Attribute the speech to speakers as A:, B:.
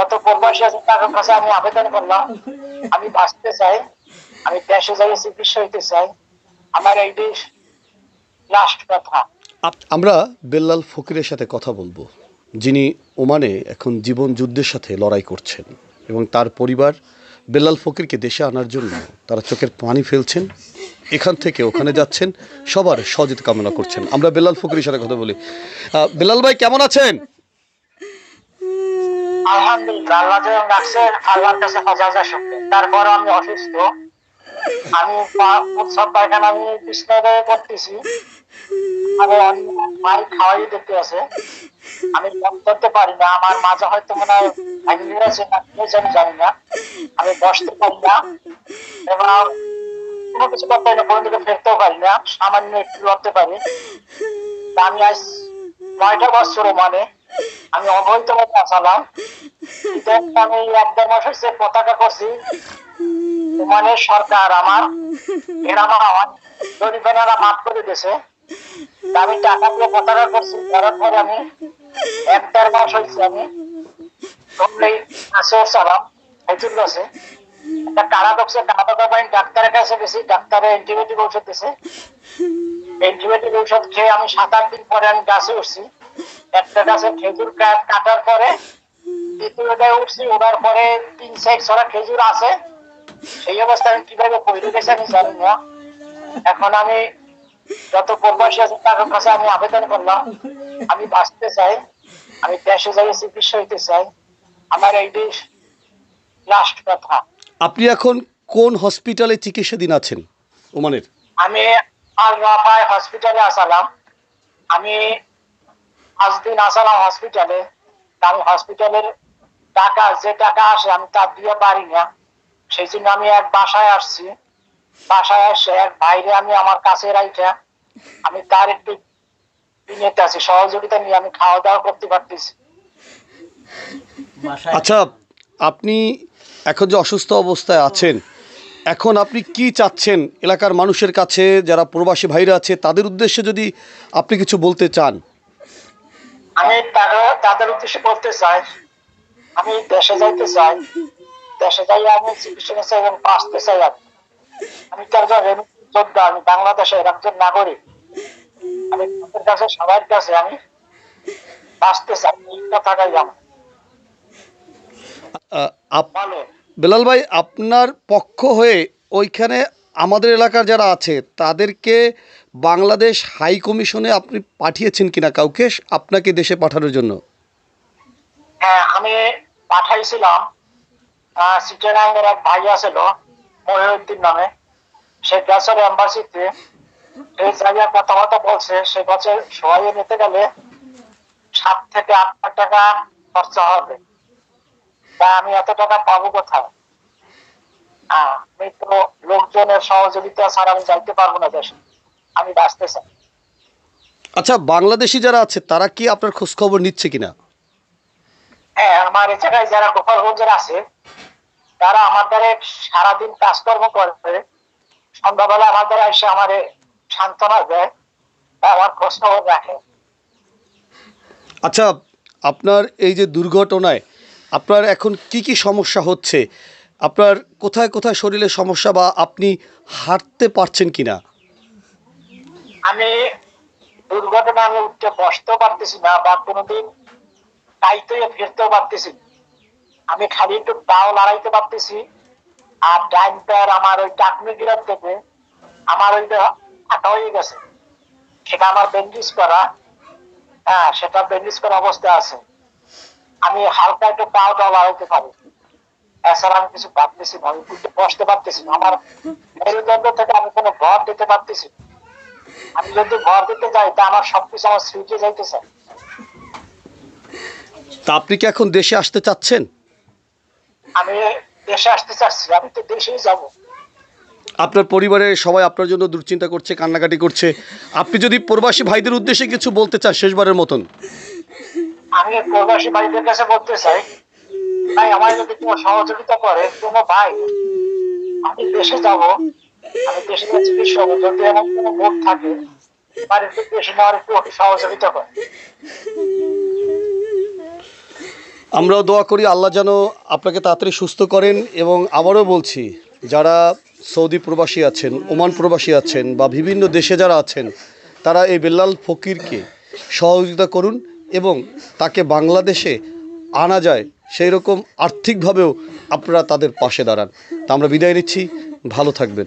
A: যত প্রবাসী আছে তাদের কাছে আমি আবেদন করলাম। আমি বাঁচতে চাই আমি দেশে যাই চিকিৎসা হইতে চাই। আমার এই দেশ লাস্ট কথা।
B: আমরা বেল্লাল ফকিরের সাথে কথা বলব যিনি ওমানে এখন জীবন যুদ্ধের সাথে লড়াই করছেন এবং তার পরিবার বেল্লাল ফকিরকে দেশে আনার জন্য তারা চোখের পানি ফেলছেন এখান থেকে ওখানে যাচ্ছেন সবার সহযোগিতা কামনা করছেন। আমরা বেল্লাল ফকিরের সাথে কথা বলি। আহ, বেল্লাল ভাই কেমন আছেন?
A: আলহামদুলিল্লাহ, আল্লাহ যেমন রাখছে আল্লাহর কাছে হাজার হাজার শুক্র তারপর আমি অসুস্থ। আমি প্রস্রাব পায়খানা আমি বিছনায় করতেছি আমি মাই খাওয়াই দেখতে আছে। আমি মন করতে পারি না। আমার মাঝে হয়তো মনে হয় ভাঙিয়ে গেছে না, কি হয়েছে আমি জানি না। আমি বসতে পারি না। এবং কোনো কিছু করতে পারি না, কোনো দিকে ফেরতেও পারি না। সামান্য একটু লড়তে পারি। আমি আজ নয়টা বছর মানে আমি অবৈধভাবে আসালাম। ইদানিং আমি পতাকা করছি মানে সরকার আমার আমার মাফ করে দিয়েছে। আমি টাকা দিয়ে পতাকা করছি, করার পরে আমি এক দেড় মাস হয়েছে আমি হেজুর কাছে একটা কারা পাই ডাক্তারের কাছে গেছি, ডাক্তারে অ্যান্টিবায়োটিক ঔষধ দিছে। অ্যান্টিবায়োটিক ঔষধ খেয়ে আমি সাত আট দিন পরে আমি গাছে উঠছি। একটা গাছে খেজুর কাটার পরে দ্বিতীয়টায় উঠছি ওঠার পরে তিন সাইড ছড়া খেজুর আছে। সেই অবস্থায় আমি কীভাবে পড়ে গেছে আমি জানি না এখন আমি যত প্রবাসী আছে তাদের কাছে আমি আবেদন করলাম। আমি বাঁচতে চাই আমি দেশে যাই চিকিৎসা হইতে চাই। আমার এই দেশ লাস্ট কথা।
B: আপনি এখন কোন হসপিটালে চিকিৎসাধীন আছেন ওমানের?
A: আমি আল রাফায় হসপিটালে আসালাম। আমি পাঁচ দিন আসালাম হসপিটালে আমি হসপিটালের টাকা যে টাকা আসে আমি তা দিয়ে পারি না। সেই জন্য আমি এক বাসায় আসছি। বাসায় এসে এক ভাইরে আমি আমার কাছে রাইখা আমি তার একটু নিতে আছি সহযোগিতা নিয়ে আমি খাওয়া দাওয়া করতে পারতেছি।
B: আচ্ছা আপনি এখন যে অসুস্থ অবস্থায় আছেন এখন আপনি কি চাচ্ছেন? এলাকার মানুষের কাছে যারা প্রবাসী ভাইরা আছে তাদের উদ্দেশ্যে যদি আপনি কিছু বলতে চান।
A: আমি তাদের উদ্দেশ্যে বলতে চাই আমি দেশে যাইতে চাই। দেশে যাই আমি চিকিৎসা চাই এবং বাঁচতে চাই আমি। আমি তো একজন রেণু যোদ্ধা আমি বাংলাদেশের একজন নাগরিক। আমি তাদের কাছে সবার কাছে আমি বাঁচতে চাই এই কথাটাই আমার।
B: বেলাল ভাই আপনার পক্ষ হয়ে ওইখানে আমাদের এলাকার যারা আছে তাদেরকে বাংলাদেশ হাই কমিশনে আপনি পাঠিয়েছেন কিনা কাউকে? আপনাকে দেশে পাঠানোর জন্য।
A: হ্যাঁ আমি পাঠাইছিলাম। আহ, চিটাগাঙ্গের এক ভাই আছিল মহিউদ্দিন নামে। সে গেছিল এম্বাসিতে এই জায়গায় কথাবার্তা বলছে সে বছর সবাই নিতে গেলে সাত থেকে আট লাখ টাকা খরচা হবে। তা আমি এত টাকা পাবো কোথায়? আমি তো লোকজনের সহযোগিতা ছাড়া আমি যাইতে পারব না দেশে। আমি বাঁচতে চাই।
B: আচ্ছা বাংলাদেশি যারা আছে তারা কি আপনার খোঁজ খবর নিচ্ছে কিনা?
A: হ্যাঁ আমার এই জায়গায় যারা গোপালগঞ্জের আছে তারা আমার দ্বারা সারাদিন কাজকর্ম করে। সন্ধ্যাবেলা আমার দ্বারা এসে আমার সান্ত্বনা দেয় আমার প্রশ্ন রাখে।
B: আচ্ছা আপনার এই যে দুর্ঘটনায় আপনার এখন কি কি সমস্যা হচ্ছে? আপনার কোথায় কোথায় শরীরে সমস্যা বা আপনি হাঁটতে পারছেন কিনা?
A: আমি দুর্ঘটনা আমি উঠতে বসতেও পারতেছি না বা কোনোদিন তাইতে ফিরতেও পারতেছি আমি খালি একটু পাও লড়াইতে পারতেছি আর ডাইন প্যার আমার ওই টাকনি গিরার থেকে আমার ওই আটা হয়ে গেছে। সেটা আমার ব্যান্ডেজ করা হ্যাঁ সেটা ব্যান্ডেজ করা অবস্থা আছে। আমি হালকা একটু পাওটা লড়াইতে পারি। এছাড়া আমি কিছু ভাবতেছি না, আমি উঠতে বসতে পারতেছি না। আমার মেরুদণ্ড থেকে আমি কোনো ঘর দিতে পারতেছি আমি যদি ঘর দিতে যাই, তা আমার সবকিছু আমার স্মৃতি যাইতে চাই
B: তা আপনি কি এখন দেশে আসতে চাচ্ছেন?
A: আমি দেশে আসতে চাচ্ছি আমি তো দেশেই যাব।
B: আপনার পরিবারের সবাই আপনার জন্য দুশ্চিন্তা করছে কান্নাকাটি করছে। আপনি যদি প্রবাসী ভাইদের উদ্দেশ্যে কিছু বলতে চান শেষবারের মতন।
A: আমি প্রবাসী ভাইদের কাছে বলতে চাই ভাই আমার যদি কোনো সহযোগিতা করে কোনো ভাই আমি দেশে যাব আমি দেশে চিকিৎসা হব যদি এমন কোনো লোক থাকে আমার একটু দেশে নেওয়ার একটু সহযোগিতা করে।
B: আমরাও দোয়া করি আল্লাহ যেন আপনাকে তাড়াতাড়ি সুস্থ করেন এবং আবারও বলছি, যারা সৌদি প্রবাসী আছেন, ওমান প্রবাসী আছেন বা বিভিন্ন দেশে যারা আছেন, তারা এই বেল্লাল ফকিরকে সহযোগিতা করুন এবং তাকে বাংলাদেশে আনা যায় সেই রকম আর্থিকভাবেও আপনারা তাদের পাশে দাঁড়ান। তা আমরা বিদায় নিচ্ছি। ভালো থাকবেন।